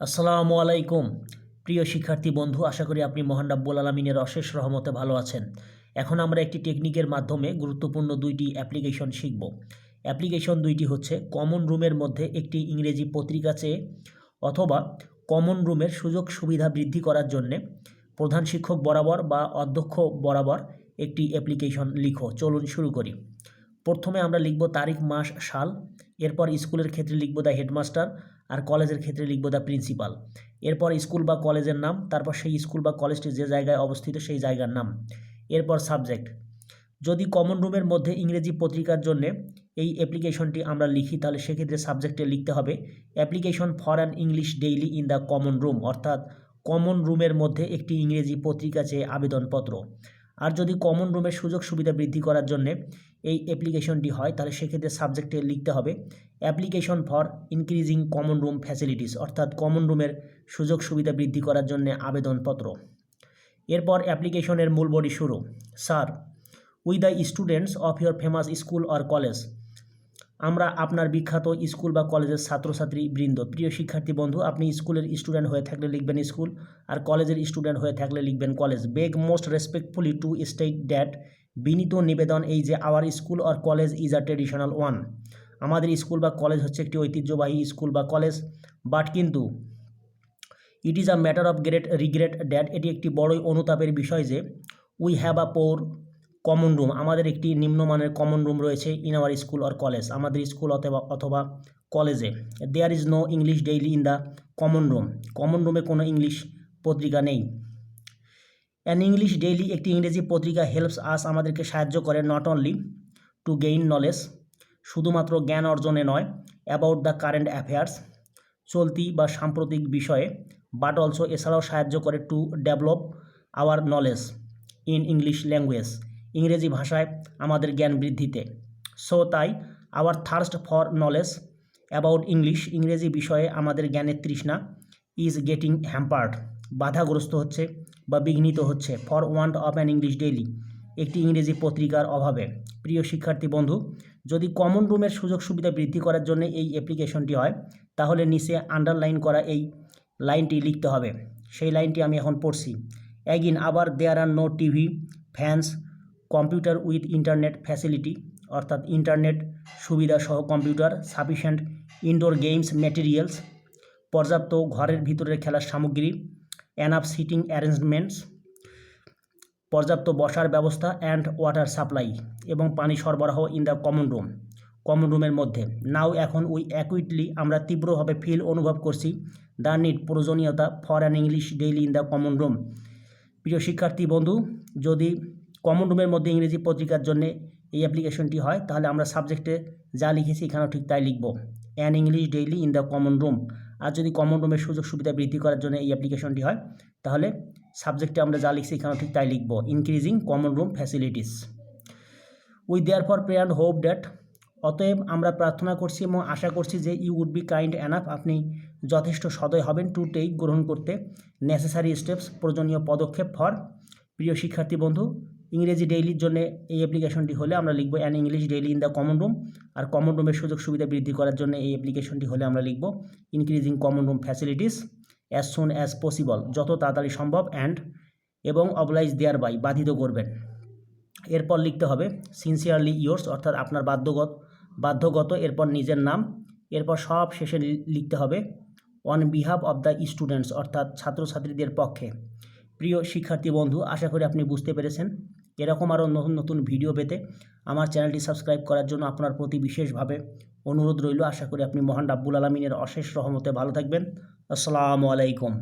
আসসালামু আলাইকুম। প্রিয় শিক্ষার্থী বন্ধু, আশা করি আপনি মহান রাব্বুল আলমিনের অশেষ রহমতে ভালো আছেন। এখন আমরা একটি টেকনিকের মাধ্যমে গুরুত্বপূর্ণ দুইটি অ্যাপ্লিকেশন শিখব। অ্যাপ্লিকেশন দুইটি হচ্ছে কমন রুমের মধ্যে একটি ইংরেজি পত্রিকা চেয়ে অথবা কমন রুমের সুযোগ সুবিধা বৃদ্ধি করার জন্যে প্রধান শিক্ষক বরাবর বা অধ্যক্ষ বরাবর একটি অ্যাপ্লিকেশন লিখো। চলুন শুরু করি। প্রথমে আমরা লিখব তারিখ, মাস, সাল, এরপর স্কুলের ক্ষেত্রে লিখব দ্য হেডমাস্টার আর কলেজের ক্ষেত্রে লিখব দ্য প্রিন্সিপাল এরপর স্কুল বা কলেজের নাম, তারপর সেই স্কুল বা কলেজটি যে জায়গায় অবস্থিত সেই জায়গার নাম। এরপর সাবজেক্ট যদি কমন রুমের মধ্যে ইংরেজি পত্রিকার জন্য এই অ্যাপ্লিকেশনটি আমরা লিখি, তাহলে সেক্ষেত্রে সাবজেক্টে লিখতে হবে application for an English daily in the common room অর্থাৎ কমন রুমের মধ্যে একটি ইংরেজি পত্রিকা চেয়ে আবেদনপত্র। আর যদি কমন রুমের সুযোগ সুবিধা বৃদ্ধি করার জন্যে এই অ্যাপ্লিকেশনটি হয়, তাহলে সেক্ষেত্রে সাবজেক্টে লিখতে হবে application for increasing common room facilities অর্থাৎ কমন রুমের সুযোগ সুবিধা বৃদ্ধি করার জন্য আবেদনপত্র। এরপর অ্যাপ্লিকেশনের মূল বডি শুরু। Sir we the students of your famous school or college আমরা আপনার বিখ্যাত স্কুল বা কলেজের ছাত্রছাত্রী বৃন্দ, প্রিয় শিক্ষার্থী বন্ধু, আপনি স্কুলের স্টুডেন্ট হয়ে থাকলে লিখবেন স্কুল আর কলেজের স্টুডেন্ট হয়ে থাকলে লিখবেন college beg most respectfully to state that বিনীত নিবেদন এই যে our school or college is a traditional one আমাদের স্কুল বা কলেজ হচ্ছে একটি ঐতিহ্যবাহী স্কুল বা কলেজ বাট কিন্তু it is a matter of great regret that এটি একটি বড়ই অনুতাপের বিষয় যে we have a poor common room আমাদের একটি নিম্নমানের কমন রুম রয়েছে in our school or college আমাদের স্কুল অথবা অথবা কলেজে there is no English daily in the common room common রুমে কোনো ইংলিশ পত্রিকা নেই। অ্যান ইংলিশ ডেইলি একটি ইংরেজি পত্রিকা হেল্পস আস আমাদেরকে সাহায্য করে not only to gain knowledge শুধুমাত্র জ্ঞান অর্জনে নয় অ্যাবাউট দ্য কারেন্ট অ্যাফেয়ার্স চলতি বা সাম্প্রতিক বিষয়ে বাট অলসো এছাড়াও সাহায্য করে to develop our knowledge in English language ইংরেজি ভাষায় আমাদের জ্ঞান বৃদ্ধিতে। সো তাই our thirst for knowledge about English ইংরেজি বিষয়ে আমাদের জ্ঞানের তৃষ্ণা ইজ গেটিং হ্যাম্পার্ড বাধাগ্রস্ত হচ্ছে বা বিঘ্নিত হচ্ছে। For want of an English daily একটি ইংরেজি পত্রিকার অভাবে। প্রিয় শিক্ষার্থী বন্ধু, যদি কমন রুমের সুযোগ সুবিধা বৃদ্ধি করার জন্য এই অ্যাপ্লিকেশনটি হয়, তাহলে নিচে আন্ডারলাইন করা এই লাইনটি লিখতে হবে। সেই লাইনটি আমি এখন পড়ছি। অ্যাগিন আবার there are no TV fans computer with internet facility অর্থাৎ ইন্টারনেট সুবিধা সহ computer sufficient indoor games materials পর্যাপ্ত ঘরের ভিতরের খেলার সামগ্রী অ্যানাফ সিটিং অ্যারেঞ্জমেন্টস, পর্যাপ্ত বসার ব্যবস্থা অ্যান্ড ওয়াটার সাপ্লাই এবং পানি সরবরাহ in the common room, common রুমের মধ্যে। নাও এখন উই অ্যাকুইটলি আমরা তীব্রভাবে ফিল অনুভব করছি দ্য নিড প্রয়োজনীয়তা for an English daily in the common room. প্রিয় শিক্ষার্থী বন্ধু, যদি কমন রুমের মধ্যে ইংরেজি পত্রিকার জন্য এই অ্যাপ্লিকেশনটি হয়, তাহলে আমরা সাবজেক্টে যা লিখেছি এখানেও ঠিক তাই লিখব। An English daily in the common room. আর যদি কমন রুমের সুযোগ সুবিধা বৃদ্ধি করার জন্য এই অ্যাপ্লিকেশনটি হয়, তাহলে সাবজেক্টে আমরা যা লিখছি এখানে ঠিক তাই লিখব increasing common room facilities we therefore pray and hope that অতএব আমরা প্রার্থনা করছি এবং আশা করছি যে you would be kind enough আপনি যথেষ্ট সদয় হবেন টু টেক গ্রহণ করতে নেসেসারি স্টেপস প্রয়োজনীয় পদক্ষেপ ফর প্রিয় শিক্ষার্থী বন্ধু ইংরেজি ডেইলির জন্য এই অ্যাপ্লিকেশনটি হলে আমরা লিখব an English daily in the common room R common রুমের সুযোগ সুবিধা বৃদ্ধি করার জন্য এই অ্যাপ্লিকেশনটি হলে আমরা লিখব increasing common room facilities as soon as possible যত তাড়াতাড়ি সম্ভব অ্যান্ড এবং অবলাইজ দেয়ার বাই বাধিত করবেন। এরপর লিখতে হবে সিনসিয়ারলি ইয়োর্স অর্থাৎ আপনার বাধ্যগত বাধ্যগত, এরপর নিজের নাম, এরপর সব শেষে লিখতে হবে on behalf of the students অর্থাৎ ছাত্রছাত্রীদের পক্ষে। প্রিয় শিক্ষার্থী বন্ধু, আশা করি আপনি বুঝতে পেরেছেন। এরকম আরও নতুন নতুন ভিডিও পেতে আমার চ্যানেলটি সাবস্ক্রাইব করার জন্য আপনার প্রতি বিশেষভাবে অনুরোধ রইল। আশা করি আপনি মহান রাব্বুল আলমিনের অশেষ রহমতে ভালো থাকবেন। আসসালামু আলাইকুম।